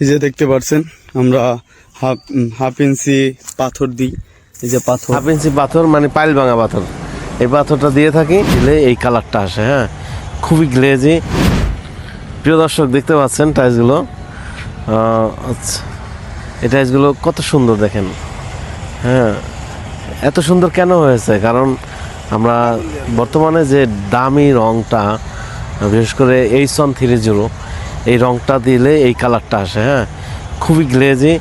এই যে দেখতে পাচ্ছেন আমরা হাফ হাফ ইঞ্চি পাথর দিই। এই যে পাথর। হাফ ইঞ্চি পাথর মানে পাইল ভাঙা পাথর। এই পাথরটা দিয়ে থাকি, দিলে এই কালারটা আসে হ্যাঁ। খুবই গ্লেজি প্রিয় দর্শক, দেখতে পাচ্ছেন টাইলসগুলো? আচ্ছা। এই টাইলসগুলো কত সুন্দর দেখেন। হ্যাঁ। এত সুন্দর কেন হয়েছে? কারণ আমরা বর্তমানে যে দামি রংটা, বিশেষ করে এই সন থ্রি জিরো এই রংটা দিলে এই কালারটা আসে হ্যাঁ? খুবই গ্লেজি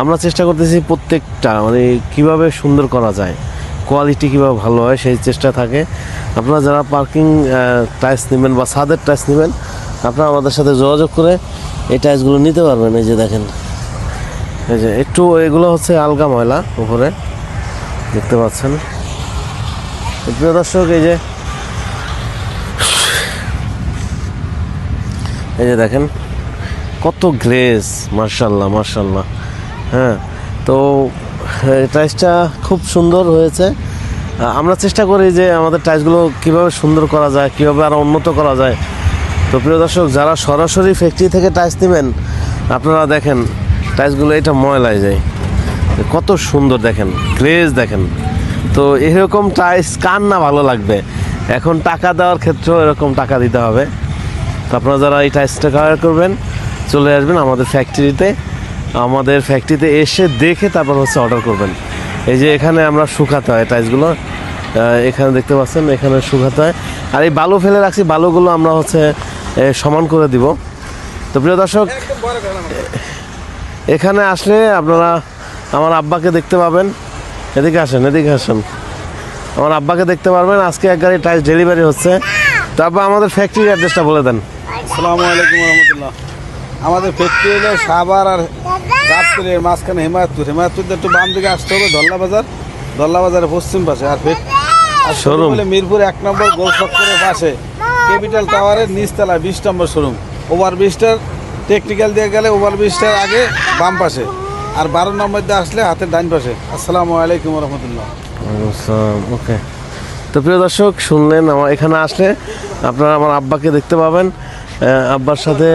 আমরা চেষ্টা করতেছি প্রত্যেকটা মানে কীভাবে সুন্দর করা যায় কোয়ালিটি কীভাবে ভালো হয়, সেই চেষ্টা থাকে। আপনারা যারা পার্কিং টাইলস নেবেন বা ছাদের টাইলস নেবেন, আপনারা আমাদের সাথে যোগাযোগ করে এই টাইলসগুলো নিতে পারবেন। এই যে দেখেন, এই যে একটু এগুলো হচ্ছে আলগা ময়লা উপরে, দেখতে পাচ্ছেন। প্রিয় দর্শক, এই যে এই যে দেখেন, কত গ্লেজ মার্শাল্লাহ মার্শাল্লাহ হ্যাঁ তো টাইসটা খুব সুন্দর হয়েছে। আমরা চেষ্টা করি যে আমাদের টাইসগুলো কীভাবে সুন্দর করা যায়, কীভাবে আরও উন্নত করা যায়। তো প্রিয় দর্শক, যারা সরাসরি ফ্যাক্টরি থেকে টাইস নেবেন, আপনারা দেখেন, টাইসগুলো এটা ময়লায় যায়। কত সুন্দর দেখেন গ্লেজ দেখেন। তো এরকম টাইস কার না ভালো লাগবে? এখন টাকা দেওয়ার ক্ষেত্রেও এরকম টাকা দিতে হবে। তো আপনারা যারা এই টাইসটা কালার করবেন, চলে আসবেন আমাদের ফ্যাক্টরিতে আমাদের ফ্যাক্টরিতে এসে দেখে তারপর হচ্ছে অর্ডার করবেন। এই যে এখানে আমরা শুকাতে হয় টাইসগুলো এখানে দেখতে পাচ্ছেন, এখানে শুকাতে হয়। আর এই বালু ফেলে রাখছি, বালুগুলো আমরা হচ্ছে সমান করে দিব। তো প্রিয় দর্শক, এখানে আসলে আপনারা আমার আব্বাকে দেখতে পাবেন। এদিকে আসেন এদিকে আসেন। আমার আব্বাকে দেখতে পারবেন, আজকে এক গাড়ি টাইস ডেলিভারি হচ্ছে। তারপর আমাদের ফ্যাক্টরির অ্যাড্রেসটা বলে দেন। আসসালামু আলাইকুম রহমতুল্লাহ। আমাদের ফ্যাক্টরি হলো সাবার আর গাবতলির মাঝখানে হেমায়তপুর। হেমায়তপুর একটু বাম দিকে আসতে হবে ধল্লা বাজার। ধল্লা বাজারের পশ্চিম পাশে। আর শোরুম। হলে মিরপুর এক নম্বর গোল চক্করের পাশে। ক্যাপিটাল টাওয়ারের নিচতলা বিশ নম্বর শোরুম। ওভার ব্রিজটার টেকনিক্যাল দিয়ে গেলে ওভার ব্রিজটার আগে বাম পাশে। আর বারো নম্বর দিয়ে আসলে হাতের ডান পাশে। আসসালামু আলাইকুম রহমতুল্লাহ। ওকে। তো প্রিয় দর্শক শুনলেন আমার এখানে আসলে আপনারা আমার আব্বাকে দেখতে পাবেন। আব্বার সাথে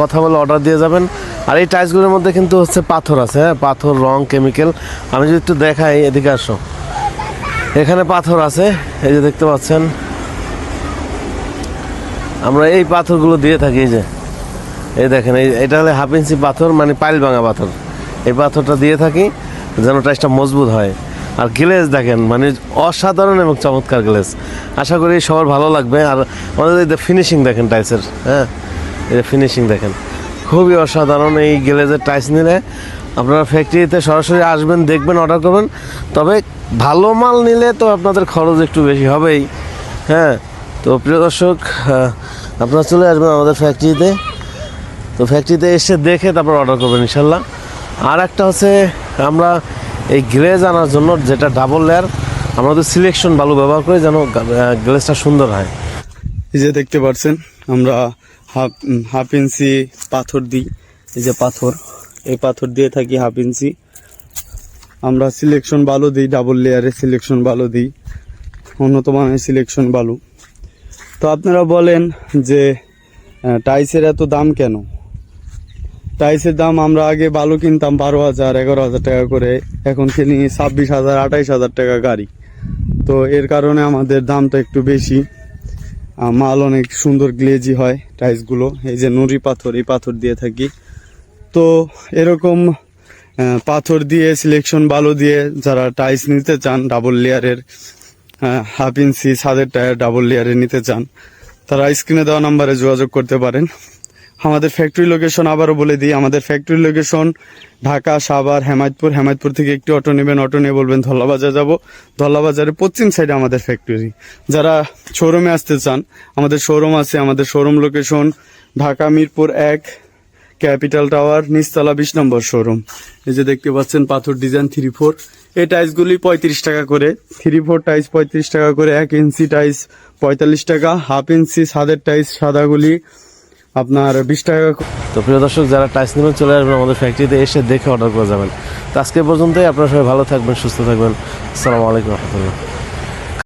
কথা বলে অর্ডার দিয়ে যাবেন। আর এই টাইলসগুলোর মধ্যে কিন্তু হচ্ছে পাথর আছে হ্যাঁ? পাথর, রং কেমিক্যাল আমি যদি একটু দেখাই, এদিকে আসো। এখানে পাথর আছে, এই যে দেখতে পাচ্ছেন। আমরা এই পাথরগুলো দিয়ে থাকি, এই যে। এই দেখেন, এই এটা হলে হাফ ইঞ্চি পাথর মানে পাইল ভাঙা পাথর। এই পাথরটা দিয়ে থাকি, যেন টাইসটা মজবুত হয়। আর গ্লেজ দেখেন মানে অসাধারণ এবং চমৎকার গ্লেজ আশা করি সবার ভালো লাগবে। আর আমাদের এই ফিনিশিং দেখেন টাইসের হ্যাঁ? এই ফিনিশিং দেখেন। খুবই অসাধারণ এই গ্লেজের টাইস নিলে। আপনারা ফ্যাক্টরিতে সরাসরি আসবেন, দেখবেন অর্ডার করবেন। তবে ভালো মাল নিলে তো আপনাদের খরচ একটু বেশি হবেই হ্যাঁ? তো প্রিয় দর্শক আপনারা চলে আসবেন আমাদের ফ্যাক্টরিতে তো ফ্যাক্টরিতে এসে দেখে তারপর অর্ডার করবেন, ইনশাল্লাহ। আর একটা হচ্ছে আমরা এই গ্লেজ আনার জন্য যেটা ডাবল লেয়ার আমরা তো সিলেকশন বালু ব্যবহার করে যেন গ্লেজটা সুন্দর হয়। এই যে দেখতে পাচ্ছেন, আমরা হাফ হাফ ইঞ্চি পাথর দিই। এই যে পাথর, এই পাথর দিয়ে থাকি হাফ ইঞ্চি। আমরা সিলেকশন বালু দিই ডাবল লেয়ারে সিলেকশন বালু দিই। উন্নত মানের সিলেকশন বালু। তো আপনারা বলেন যে টাইসের এত দাম কেন? টাইসের দাম আমরা আগে বালু কিনতাম বারো হাজার, এগারো হাজার টাকা করে। এখন কিনি ছাব্বিশ হাজার, আঠাইশ হাজার টাকা গাড়ি। তো এর কারণে আমাদের দামটা একটু বেশি। মাল অনেক সুন্দর গ্লেজি হয় টাইলসগুলো। এই যে নুড়ি পাথর, এই পাথর দিয়ে থাকি। তো এরকম পাথর দিয়ে সিলেকশন বালু দিয়ে যারা টাইলস নিতে চান ডাবল লেয়ারের হাফ ইঞ্চি ছাদের টায়ার ডাবল লেয়ারে নিতে চান, তারা স্ক্রিনে দেওয়া নাম্বারে যোগাযোগ করতে পারেন। আমাদের ফ্যাক্টরি লোকেশন আবারও বলে দিই, আমাদের ফ্যাক্টরি লোকেশন ঢাকা, সাভার, হেমায়তপুর। হেমায়তপুর থেকে একটি অটো নেবেন অটো নিয়ে বলবেন ধল্লাবাজার যাব। ধল্লাবাজারের পশ্চিম সাইডে আমাদের ফ্যাক্টরি যারা শোরুমে আসতে চান, আমাদের শোরুম আছে, আমাদের শোরুম লোকেশন ঢাকা, মিরপুর এক ক্যাপিটাল টাওয়ার নিচতলা বিশ নম্বর শোরুম এই যে দেখতে পাচ্ছেন, পাথর ডিজাইন থ্রি ফোর এই টাইলসগুলি পঁয়ত্রিশ টাকা করে। থ্রি ফোর টাইলস পঁয়ত্রিশ টাকা করে, এক ইঞ্চি টাইলস পঁয়তাল্লিশ টাকা হাফ ইঞ্চি সাদের টাইলস সাদাগুলি আপনার বিশ টাকা তো প্রিয় দর্শক, যারা টাইস নেবেন, চলে আসবেন আমাদের ফ্যাক্টরিতে এসে দেখে অর্ডার করে যাবেন। তো আজকে পর্যন্তই, আপনারা সবাই ভালো থাকবেন, সুস্থ থাকবেন। আসসালামু আলাইকুম রহমতুল্লাহ।